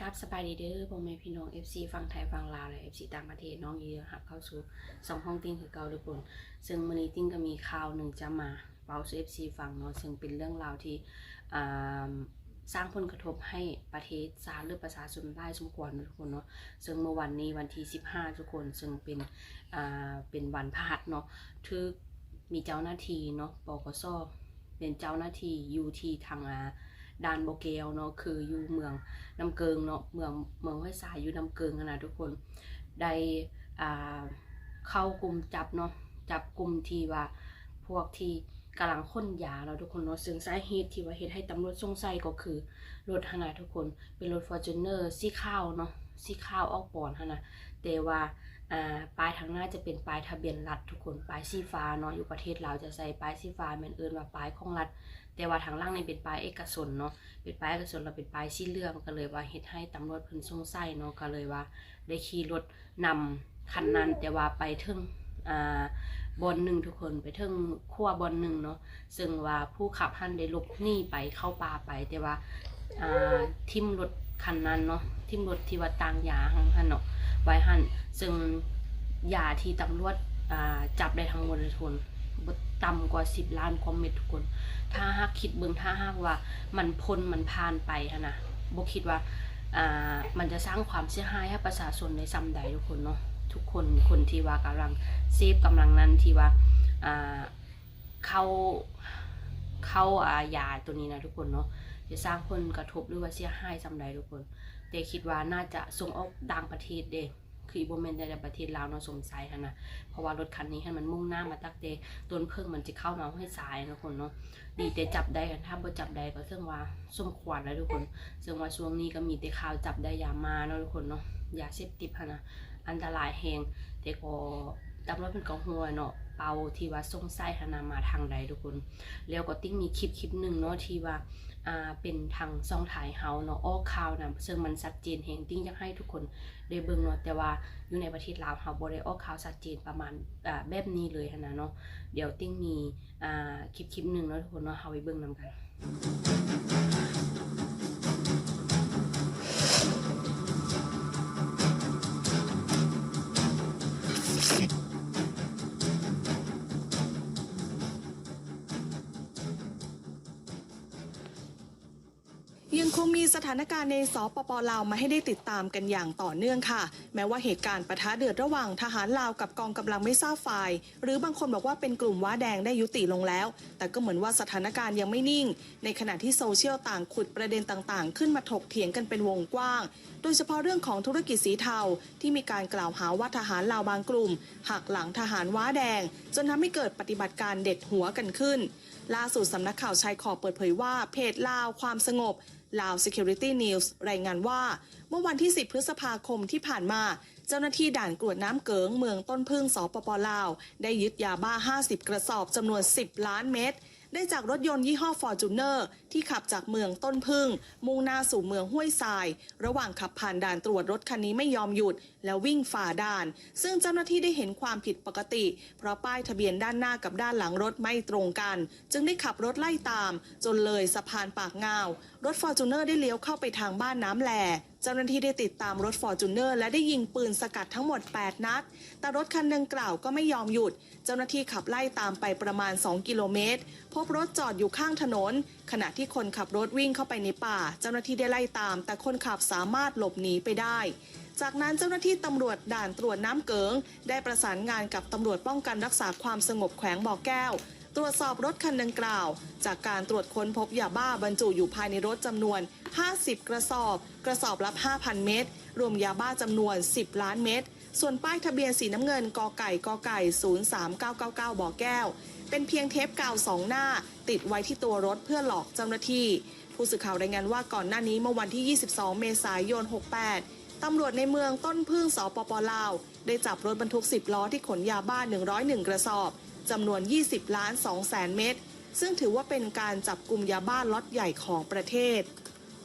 กับสบายดีเด้อพ่อแม่พี่น้อง FC ฝั่งไทยฝั่งลาวและ FC ต่างประเทศน้องยีครับเข้าสู่สองห้องติ้งคือเก่าทุกคนซึ่งมือนี้ติ้งก็มีข่าวหนึ่งจะมาเป่าสู่ FC ฟังเนาะซึ่งเป็นเรื่องราวที่สร้างผลกระทบให้ประเทศสาหรือประชาชนได้สมควรทุกคนเนาะซึ่งเมื่อวันนี้วันที่ 15 ทุกคน ซึ่งเป็นเป็นวันพฤหัสเนาะทึกมีเจ้าหน้าที่เนาะปกสเป็นเจ้าหน้าที่อยู่ที่ทางอ่า ดานโบเกลเนาะคืออยู่เมืองน้ำเกิงเนาะเมืองเมืองห้วยทรายอยู่น้ำเกิงนะทุกคนได้เข้ากลุ่มจับเนาะจับกลุ่มที่ว่าพวกที่กำลังค้นยาเนาทุกคนเนาะซึ่งสาเหตุที่ว่าเหตุให้ตำรวจสงสัยก็คือรถหนนะทุกคนเป็นรถฟอร์จูเนอร์สีข้าวเนาะสีข้าวออกปอนนนะแต่ว่าป้ายทางหน้าจะเป็นป้ายทะเบียนรัฐทุกคนป้ายสีฟ้าเนาะอยู่ประเทศลาวจะใส่ป้ายสีฟ้าแม่นเอิ้นว่าป้ายของรัฐ แต่ว่าทางล่างนี่เป็นปลายเอกชนเนาะเป็นปลายเอกชนเราเป็นปลายสีเหลืองก็เลยว่าเฮ็ดให้ตำรวจเพิ่นสงสัยเนาะก็เลยว่า ได้ขี่รถนำคันนั้นแต่ว่าไปถึงอ่าบอนหนึ่งทุกคนไปถึงขั้วบอนหนึ่งเนาะซึ่งว่าผู้ขับหันได้หลบหนีไปเข้าป่าไปแต่ว่าอ่าทิมรถคันนั้นเนาะทิมรถที่ว่าต่างยาหันหันเนาะไว้หันซึ่งยาที่ตำรวจอ่าจับได้ทั้งหมดเลยทุกคน ต่ำกว่า 10 ล้านกว่าเม็ดทุกคน ถ้าหากคิดเบิ่งถ้าหากว่ามันพ้นมันผ่านไปนะบคิดว่าอ่ามันจะสร้างความเสียหายให้ประชาชนในซ้ำใดทุกคนเนาะทุกคนคนที่ว่ากำลังเซฟกำลังนั้นที่ว่าอ่าเข้าเข้าอายาตัวนี้นะทุกคนเนาะจะสร้างผลกระทบหรือว่าเสียหายซ้ำใดทุกคนแต่คิดว่าน่าจะส่งออกต่างประเทศเด้ คือบ่แม่นแต่ประเทศลาวเนาะสงสัยหั้นะเพราะว่ารถคันนี้ให้มันมุ่งหน้ามาตักเตต้นเพิ่งมันจะเข้ามาให้สายนะทุกคนเนาะดีแต่จับได้กันถ้าบ่จับได้ก็ซึ่งว่าสมควรแล้วทุกคนเซึ่งว่าช่วงนี้ก็มีแต่ข่าวจับได้ยามาเนาะทุกคนเนาะยาเสพติดค่ะนะอันตรายแหงแต่ก็ตำรวจเป็นก็หัวเนาะ เปาที่ว่าสงไสัยหันนะมาทางใดทุกคน แล้วก็ติ้งมีคลิปคลิปหนึ่งเนาะที่ว่าอ่าเป็นทางซองถ่ายเฮาเนาะออกข่าวนะซึ่งมันชัดเจนแฮงติ้งอยากให้ทุกคนได้เบิ่งเนาะแต่ว่าอยู่ในประเทศลาวเฮาบ่ได้ออกข่าวชัดเจนประมาณอ่าแบบนี้เลยนะเนาะเดี๋ยวติ้งมีอ่าคลิปคลิปหนึ่งเนาะทุกคนเนาะเอาไปเบิ่งนำกัน ยังคงมีสถานการณ์ในสปปลาวมาให้ได้ติดตามกันอย่างต่อเนื่องค่ะ แม้ว่าเหตุการณ์ปะทะเดือดระหว่างทหารลาวกับกองกำลังไม่ทราบฝ่าย หรือบางคนบอกว่าเป็นกลุ่มว้าแดงได้ยุติลงแล้ว แต่ก็เหมือนว่าสถานการณ์ยังไม่นิ่ง ในขณะที่โซเชียลต่างขุดประเด็นต่างๆ ขึ้นมาถกเถียงกันเป็นวงกว้าง โดยเฉพาะเรื่องของธุรกิจสีเทาที่มีการกล่าวหาว่าทหารลาวบางกลุ่มหักหลังทหารว้าแดง จนทำให้เกิดปฏิบัติการเด็ดหัวกันขึ้น ล่าสุดสำนักข่าวชายขอบเปิดเผยว่าเพจลาวความสงบลาว Security News รายงานว่า เมื่อวันที่ 10 พฤษภาคมที่ผ่านมา เจ้าหน้าที่ด่านกรวดน้ำเกิงเมืองต้นพึ่งสปปลาว ได้ยึดยาบ้า 50 กระสอบจำนวน 10 ล้านเม็ด ได้จากรถยนต์ยี่ห้อ Fortuner ที่ขับจากเมืองต้นพึ่ง มุ่งหน้าสู่เมืองห้วยทราย ระหว่างขับผ่านด่านตรวจรถคันนี้ไม่ยอมหยุด แล้ววิ่งฝ่าด่าน ซึ่งเจ้าหน้าที่ได้เห็นความผิดปกติ เพราะป้ายทะเบียนด้านหน้ากับด้านหลังรถไม่ตรงกัน จึงได้ขับรถไล่ตาม จนเลยสะพานปากงาวรถ Fortuner ได้เลี้ยวเข้าไปทางบ้านน้ำแหลเจ้าหน้าที่ได้ติดตามรถ Fortuner และได้ยิงปืนสกัดทั้งหมด 8 นัด แต่รถคันดังกล่าวก็ไม่ยอมหยุด เจ้าหน้าที่ขับไล่ตามไปประมาณ 2 กิโลเมตร พบรถจอดอยู่ข้างถนน ขณะที่คนขับรถวิ่งเข้าไปในป่า เจ้าหน้าที่ได้ไล่ตาม แต่คนขับสามารถหลบหนีไปได้จากนั้นเจ้าหน้าที่ตำรวจด่านตรวจน้ำเกิง ได้ประสานงานกับตำรวจป้องกันรักษาความสงบแขวงบ่อแก้ว ตรวจสอบรถคันดังกล่าว จากการตรวจค้นพบยาบ้าบรรจุอยู่ภายในรถจำนวน 50 กระสอบ กระสอบละ 5,000 เม็ดรวมยาบ้าจำนวน 10 ล้านเม็ดส่วนป้ายทะเบียนสีน้ำเงินกอไก่กอไก่ 03999 บ่อแก้ว เป็นเพียงเทปกาวสองหน้า ติดไว้ที่ตัวรถเพื่อหลอกเจ้าหน้าที่ ผู้สื่อข่าวรายงานว่าก่อนหน้านี้เมื่อวันที่ 22 เมษายน 68ตำรวจในเมืองต้นพึ่งสปปลาว ได้จับรถบรรทุก 10 ล้อที่ขนยาบ้า 101 กระสอบ จำนวน 20 ล้าน2แสนเม็ด ซึ่งถือว่าเป็นการจับกลุ่มยาบ้าล็อตใหญ่ของประเทศ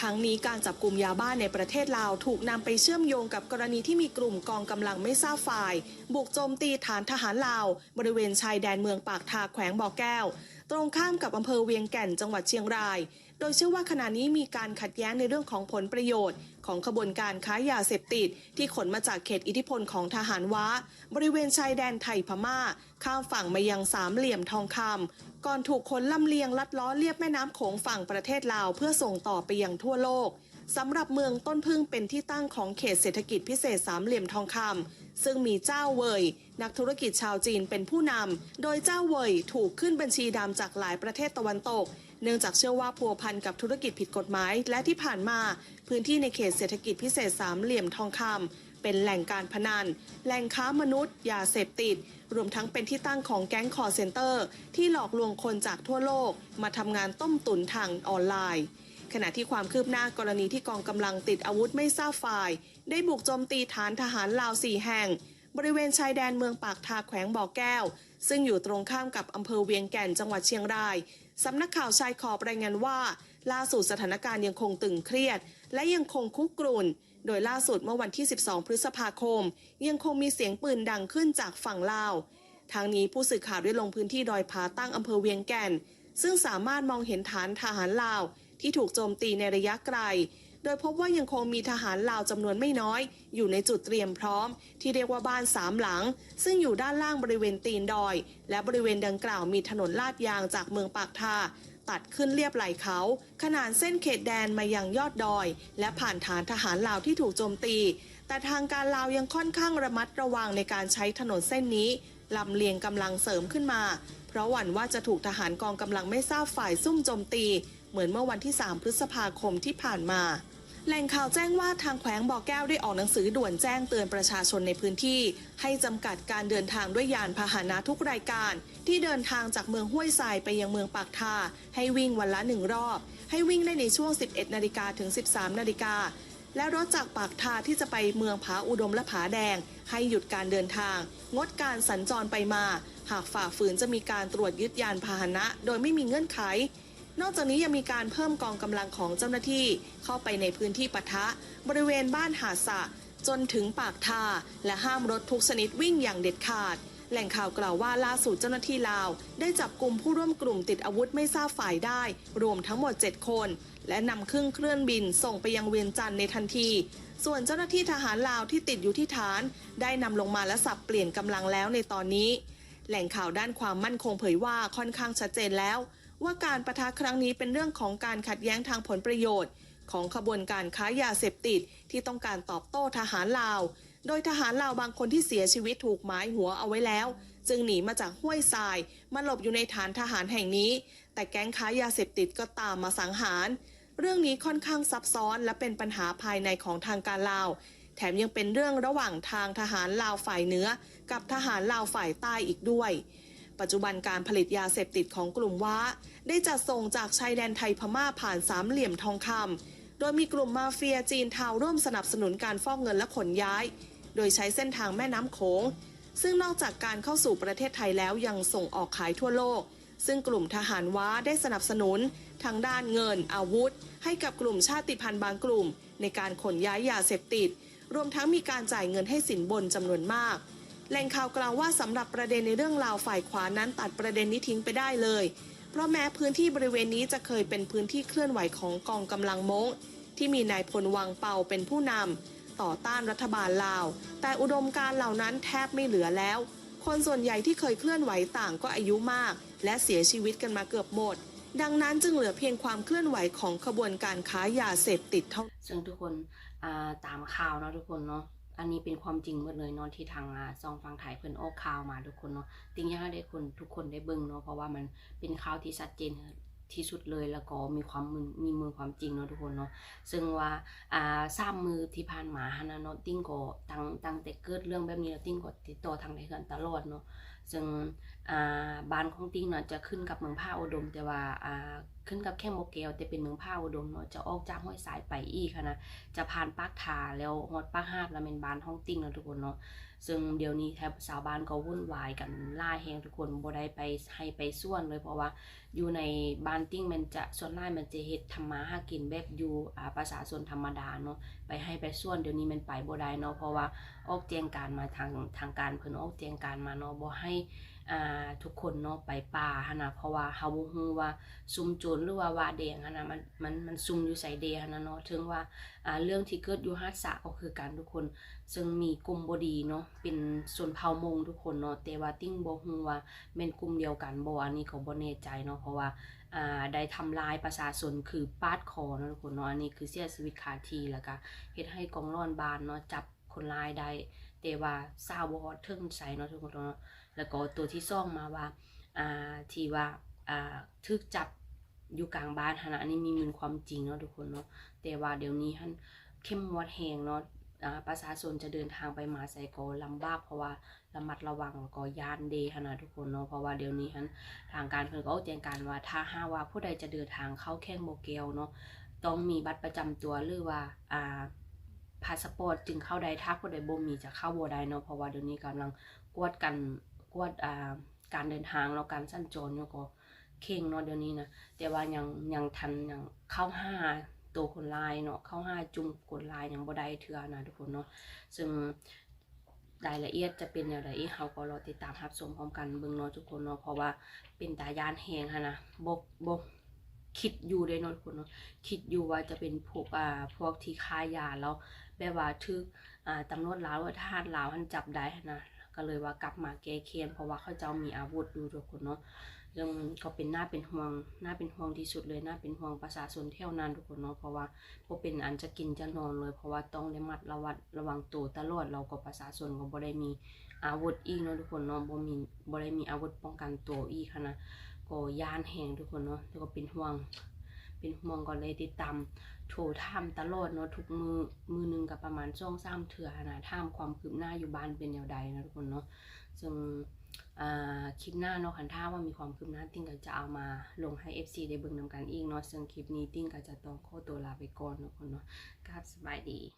ทั้งนี้การจับกลุ่มยาบ้าในประเทศลาวถูกนำไปเชื่อมโยงกับกรณีที่มีกลุ่มกองกำลังไม่ทราบฝ่าย บุกโจมตีฐานทหารลาว บริเวณชายแดนเมืองปากทาแขวงบ่อแก้ว ตรงข้ามกับอำเภอเวียงแก่นจังหวัดเชียงราย โดยเชื่อว่าขณะนี้มีการขัดแย้งในเรื่องของผลประโยชน์ ของขบวนการค้ายาเสพติด ที่ขนมาจากเขตอิทธิพลของทหารว้า บริเวณชายแดนไทยพม่า ข้ามฝั่งมายังสามเหลี่ยมทองคำก่อนถูกขนลำเลียงลัดล้อเลียบแม่น้ำโขงฝั่งประเทศลาว เพื่อส่งต่อไปยังทั่วโลกสำหรับเมืองต้นพึ่งเป็นที่ตั้งของเขตเศรษฐกิจพิเศษสามเหลี่ยมทองคำ ซึ่งมีเจ้าเวยนักธุรกิจชาวจีนเป็นผู้นำ โดยเจ้าเวยถูกขึ้นบัญชีดำจากหลายประเทศตะวันตก เนื่องจากเชื่อว่าพัวพันกับธุรกิจผิดกฎหมาย และที่ผ่านมาพื้นที่ในเขตเศรษฐกิจพิเศษสามเหลี่ยมทองคำเป็นแหล่งการพนัน แหล่งค้ามนุษย์ยาเสพติด รวมทั้งเป็นที่ตั้งของแก๊งคอร์เซนเตอร์ ที่หลอกลวงคนจากทั่วโลก มาทำงานต้มตุ๋นทางออนไลน์ขณะที่ความคืบหน้ากรณีที่กองกำลังติดอาวุธไม่ทราบฝ่าย ได้บุกโจมตีฐานทหารลาวสี่แห่ง บริเวณชายแดนเมืองปากทาแขวงบ่อแก้ว ซึ่งอยู่ตรงข้ามกับอำเภอเวียงแก่นจังหวัดเชียงรายสำนักข่าวชายขอบรายงานว่า ล่าสุดสถานการณ์ยังคงตึงเครียด และยังคงคุกกรุ่น โดยล่าสุดเมื่อวันที่ 12 พฤษภาคม ยังคงมีเสียงปืนดังขึ้นจากฝั่งลาวทางนี้ผู้สื่อข่าวได้ลงพื้นที่ดอยผาตั้งอำเภอเวียงแก่น ซึ่งสามารถมองเห็นฐานทหารลาวที่ถูกโจมตีในระยะไกล โดยพบว่ายังคงมีทหารลาวจำนวนไม่น้อย อยู่ในจุดเตรียมพร้อม ที่เรียกว่าบ้านสามหลัง ซึ่งอยู่ด้านล่างบริเวณตีนดอย และบริเวณดังกล่าวมีถนนลาดยางจากเมืองปากทาตัดขึ้นเรียบไหล่เขา ขนานเส้นเขตแดนมายังยอดดอย และผ่านฐานทหารลาวที่ถูกโจมตี แต่ทางการลาวยังค่อนข้างระมัดระวังในการใช้ถนนเส้นนี้ลำเลียงกำลังเสริมขึ้นมา เพราะหวั่นว่าจะถูกทหารกองกำลังไม่ทราบฝ่ายซุ่มโจมตี เหมือนเมื่อวันที่ 3 พฤษภาคมที่ผ่านมา แหล่งข่าวแจ้งว่าทางแขวงบ่อแก้วได้ออกหนังสือด่วนแจ้งเตือนประชาชนในพื้นที่ ให้จำกัดการเดินทางด้วยยานพาหนะทุกรายการ ที่เดินทางจากเมืองห้วยทรายไปยังเมืองปากทา ให้วิ่งวันละหนึ่งรอบ ให้วิ่งได้ในช่วง 11 นาฬิกาถึง 13 นาฬิกาและรถจากปากทาที่จะไปเมืองผาอุดมและผาแดง ให้หยุดการเดินทาง งดการสัญจรไปมา หากฝ่าฝืนจะมีการตรวจยึดยานพาหนะ โดยไม่มีเงื่อนไข นอกจากนี้ยังมีการเพิ่มกองกำลังของเจ้าหน้าที่เข้าไปในพื้นที่ปะทะ บริเวณบ้านหาสะ จนถึงปากทา และห้ามรถทุกชนิดวิ่งอย่างเด็ดขาด แหล่งข่าวกล่าวว่าล่าสุดเจ้าหน้าที่ลาว ได้จับกลุ่มผู้ร่วมกลุ่มติดอาวุธไม่ทราบฝ่ายได้ รวมทั้งหมด 7 คน และนำเครื่องเคลื่อนบินส่งไปยังเวียงจันทร์ในทันที ส่วนเจ้าหน้าที่ทหารลาวที่ติดอยู่ที่ฐาน ได้นำลงมาและสับเปลี่ยนกำลังแล้วในตอนนี้ แหล่งข่าวด้านความมั่นคงเผยว่าค่อนข้างชัดเจนแล้ว ว่าการประทะครั้งนี้เป็นเรื่องของการขัดแย้งทางผลประโยชน์ ของขบวนการค้ายาเสพติดที่ต้องการตอบโต้ทหารลาว โดยทหารลาวบางคนที่เสียชีวิตถูกหมายหัวเอาไว้แล้ว จึงหนีมาจากห้วยทรายมาหลบอยู่ในฐานทหารแห่งนี้ แต่แก๊งค้ายาเสพติดก็ตามมาสังหาร เรื่องนี้ค่อนข้างซับซ้อนและเป็นปัญหาภายในของทางการลาว แถมยังเป็นเรื่องระหว่างทางทหารลาวฝ่ายเหนือ กับทหารลาวฝ่ายใต้อีกด้วย ปัจจุบันการผลิตยาเสพติดของกลุ่มว้า ได้จัดส่งจากชายแดนไทยพม่าผ่านสามเหลี่ยมทองคำโดยมีกลุ่มมาเฟียจีนเทาร่วมสนับสนุนการฟอกเงินและขนย้าย โดยใช้เส้นทางแม่น้ำโขง ซึ่งนอกจากการเข้าสู่ประเทศไทยแล้วยังส่งออกขายทั่วโลก ซึ่งกลุ่มทหารว้าได้สนับสนุนทางด้านเงิน อาวุธ ให้กับกลุ่มชาติพันธุ์บางกลุ่ม ในการขนย้ายยาเสพติด รวมทั้งมีการจ่ายเงินให้สินบนจำนวนมาก แหล่งข่าวกล่าวว่าสำหรับประเด็นในเรื่องราวฝ่ายขวานั้นตัดประเด็นนี้ทิ้งไปได้เลย เพราะแม้พื้นที่บริเวณนี้จะเคยเป็นพื้นที่เคลื่อนไหวของกองกำลังมงที่มีนายพลวังเปาเป็นผู้นำต่อต้านรัฐบาลลาว แต่อุดมการเหล่านั้นแทบไม่เหลือแล้ว คนส่วนใหญ่ที่เคยเคลื่อนไหวต่างก็อายุมาก และเสียชีวิตกันมาเกือบหมด ดังนั้นจึงเหลือเพียงความเคลื่อนไหวของขบวนการค้ายาเสพติดเท่าซึ่งทุกคนตามข่าวเนาะทุกคนเนาะ อันนี้เป็นความจริงหมดเลยเนาะที่ทางอ่าซองฟังถ่ายเพิ่นโอ้ข่าวมาทุกคนเนาะติงยากให้ได้คนทุกคนได้เบิ่งเนาะเพราะว่ามันเป็นข่าวที่ชัดเจนที่สุดเลยแล้วก็มีความมือมีมือความจริงเนาะทุกคนเนาะซึ่งว่าอ่าทราบมือที่ผ่านมาฮานนะเนาะติ้งก็ตั้งตั้งแต่เกิดเรื่องแบบนี้แล้วติ้งก็ติดต่อทางไทยกันตลอดเนาะซึ่งบ้านของติ้งเนาะจะขึ้นกับเมืองผ้าอุดม แต่ว่าขึ้นกับแค่โมเกลแต่เป็นเมืองผ้าอุดมเนาะจะออกจากห้วยสายไปอีกค่ะนะจะผ่านปากทาแล้วฮอดปากฮาดแล้วเป็นบ้านห้องติ้งแล้วทุกคนเนาะซึ่งเดี๋ยวนี้แทบสาวบ้านก็วุ่นวายกันล่าแหงทุกคนบ่ได้ไปให้ไปส่วนเลยเพราะว่าอยู่ในบ้านติ้งมันจะส่วนน้ายมันจะเฮ็ดทำมาหากินแบบอยู่อ่าประชาชนธรรมดาเนาะไปให้ไปส่วนเดี๋ยวนี้มันไปบ่ได้เนาะเพราะว่าออกแจ้งการมาทางทางการเพิ่นออกแจ้งการมาเนาะบ่ให้ทุกคนเนาะไปป่าหั่นะเพราะว่าเฮาบ่ฮู้ว่าซุ่มโจรหรือว่าวาแดงหั่นะมันมันมันซุ่มอยู่ไสเดหั่นะเนาะถึงว่าอ่าเรื่องที่เกิดอยู่หาดสะก็คือการทุกคน ซึ่งมีกลุ่มบ่ดีเนาะเป็นชนเผ่ามงทุกคนเนาะแต่ว่าติ้งบ่ฮู้ว่าแม่นกลุ่มเดียวกันบ่อันนี้ก็บ่แน่ใจเนาะเพราะว่าอ่าได้ทำลายประชาชนคือปาดคอเนาะทุกคนเนาะอันนี้คือเสียชีวิตคาทีแล้วก็เฮ็ดให้กองร้อนบานเนาะจับคนร้ายได้แต่ว่าทราบบ่ฮอดถึงไสเนาะทุกคนเนาะ แล้วก็ตัวที่ซ่องมาว่าอ่าที่ว่าอ่าถูกจับอยู่กลางบ้านหั่นะอันนี้มีมูลความจริงเนาะทุกคนเนาะแต่ว่าเดี๋ยวนี้หั่นเข้มงวดแฮงเนาะอ่าประชาชนจะเดินทางไปมาไซโก็ลำบากเพราะว่าระมัดระวังแล้วก็ยานเดขนาดทุกคนเนาะเพราะว่าเดี๋ยวนี้ฮันทางการเพิ่นก็ออกแจ้งการว่าถ้าหาว่าผู้ใดจะเดินทางเข้าแข้งโมเกลเนาะต้องมีบัตรประจำตัวหรือว่าอ่าพาสปอร์ตจึงเข้าได้ถ้าผู้ใดบ่มีจะเข้าบ่ได้เนาะเพราะว่าเดี๋ยวนี้กำลังกวดกัน กวดอ่าการเดินทางแล้วการสัญจรเนาะก็เข่งเนาะเดี๋ยวนี้นะแต่ว่ายังยังทันยังเข้าห้าตัวคนลายเนาะเข้าห้าจุ่มคนลายยังบ่ได้เทื่อนะทุกคนเนาะซึ่งรายละเอียดจะเป็นอย่างไรเฮาก็รอติดตามรับชมพร้อมกันเบิ่งเนาะทุกคนเนาะเพราะว่าเป็นตายานแหงหันะบ่บ่คิดอยู่ได้เนาะทุกคนเนาะคิดอยู่ว่าจะเป็นพวกอ่าพวกที่ค้ายาแล้วแบบว่าทึกอ่าตำรวจลาวหรือทหารลาวหันจับได้นะ ก็เลยว่ากลับมาแก้แค้นเพราะว่าเขาเจ้ามีอาวุธอยู่ทุกคนเนาะเรื่องก็เป็นหน้าเป็นห่วงหน้าเป็นห่วงที่สุดเลยหน้าเป็นห่วงประชาชนเที่ยวนั้นทุกคนเนาะเพราะว่าพอเป็นอันจะกินจะนอนเลย เพราะว่าต้องได้มัดระวัดระวังตัวตลอดเราก็ประชาชนก็บ่ได้มีอาวุธอีกเนาะทุกคนเนาะบ่มีบ่ได้มีอาวุธป้องกันตัวอีกนะก็ยานแหงทุกคนเนาะแล้วก็เป็นห่วง เป็นห่วงก็เลยติดตามโทรถามตลอดเนาะทุกมือมือหนึงกับประมาณช่วงสางเถื่อนนะถามความคืบหน้าอยู่บ้านเป็นแนวใดนะทุกคนเนาะซึ่งคลิปหน้าเนาะคันท่าว่ามีความคืบหน้าติ้งก็จะเอามาลงให้ FC ได้เบิ่งนำกันอีกเนาะซึ่งคลิปนี้ติ้งก็จะต้องขอตัวลาไปก่อนเนาะคนเนาะกราบสบายดี